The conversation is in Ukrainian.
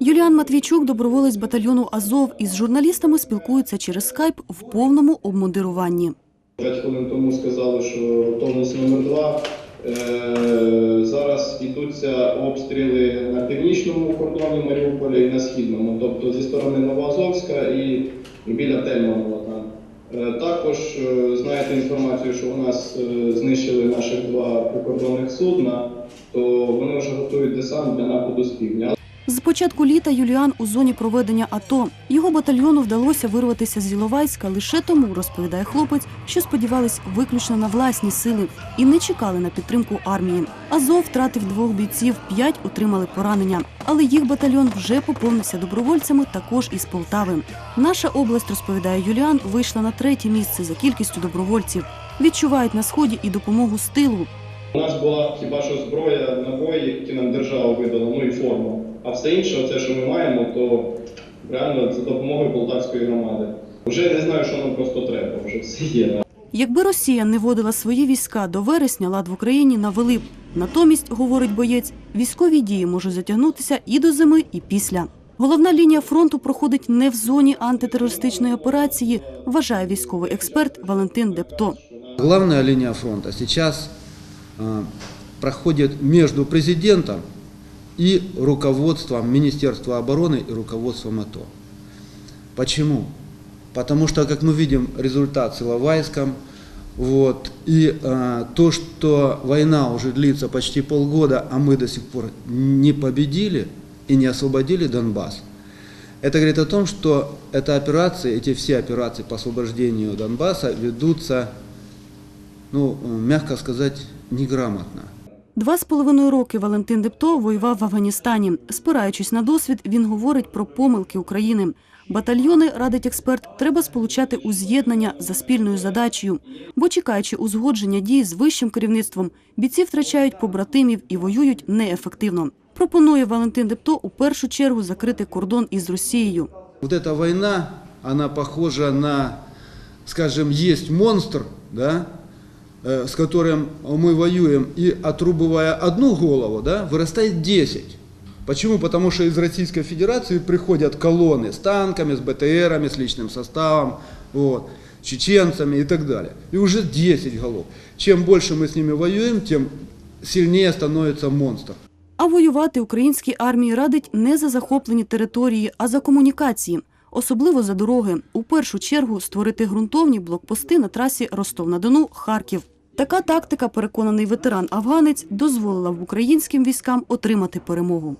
Юліан Матвійчук, доброволець батальйону Азов, із журналістами спілкується через скайп в повному обмундируванні. П'ять хвилин тому сказали, що готовність номер два. Е, Зараз ідуться обстріли на північному кордоні Маріуполя і на східному, тобто зі сторони Новоазовська і біля Тельманова. Е, Також е, знаєте інформацію, що у нас знищили наших два прикордонних судна, то вони вже готують десант для нападу з півдня. З початку літа Юліан у зоні проведення АТО. Його батальйону вдалося вирватися з Іловайська лише тому, розповідає хлопець, що сподівались виключно на власні сили і не чекали на підтримку армії. Азов втратив двох бійців, п'ять отримали поранення. Але їх батальйон вже поповнився добровольцями також із Полтави. Наша область, розповідає Юліан, вийшла на третє місце за кількістю добровольців. Відчувають на сході і допомогу з тилу. У нас була хіба що зброя, набої, які нам держава видала, ну і форма. А все інше, це, що ми маємо, то реально за допомогою полтавської громади. Вже не знаю, що нам просто треба, вже все є. Якби Росія не водила свої війська до вересня, лад в Україні навели б. Натомість, говорить боєць, військові дії можуть затягнутися і до зими, і після. Головна лінія фронту проходить не в зоні антитерористичної операції, вважає військовий експерт Валентин Депто. Главная линия фронта сейчас э, проходит между президентом и руководством Министерства обороны и руководством АТО. Почему? Потому что, как мы видим, результат с Иловайском, вот, и э, то, что война уже длится почти полгода, а мы до сих пор не победили и не освободили Донбасс, это говорит о том, что эта операция, эти все операции по освобождению Донбасса ведутся, ну, э, мягко сказать, неграмотно. Два з половиною роки Валентин Депто воював в Афганістані. Спираючись на досвід, він говорить про помилки України. Батальйони, радить експерт, треба сполучати у з'єднання за спільною задачею. Бо чекаючи узгодження дій з вищим керівництвом, бійці втрачають побратимів і воюють неефективно. Пропонує Валентин Депто у першу чергу закрити кордон із Росією. Вот эта война, она похожа на, скажем, есть монстр, да, с которым мы воюем, и отрубывая одну голову, да, вырастает 10. Почему? Потому что из Российской Федерации приходят колонны с танками, с БТРами, с личным составом, вот, чеченцами и так далее. И уже 10 голов. Чем больше мы с ними воюем, тем сильнее становится монстр. А воювати українській армії радить не за захоплені території, а за комунікації, особливо за дороги. У першу чергу створити ґрунтовні блокпости на трасі Ростов-на-Дону, Харків. Така тактика, переконаний ветеран афганець, дозволила б українським військам отримати перемогу.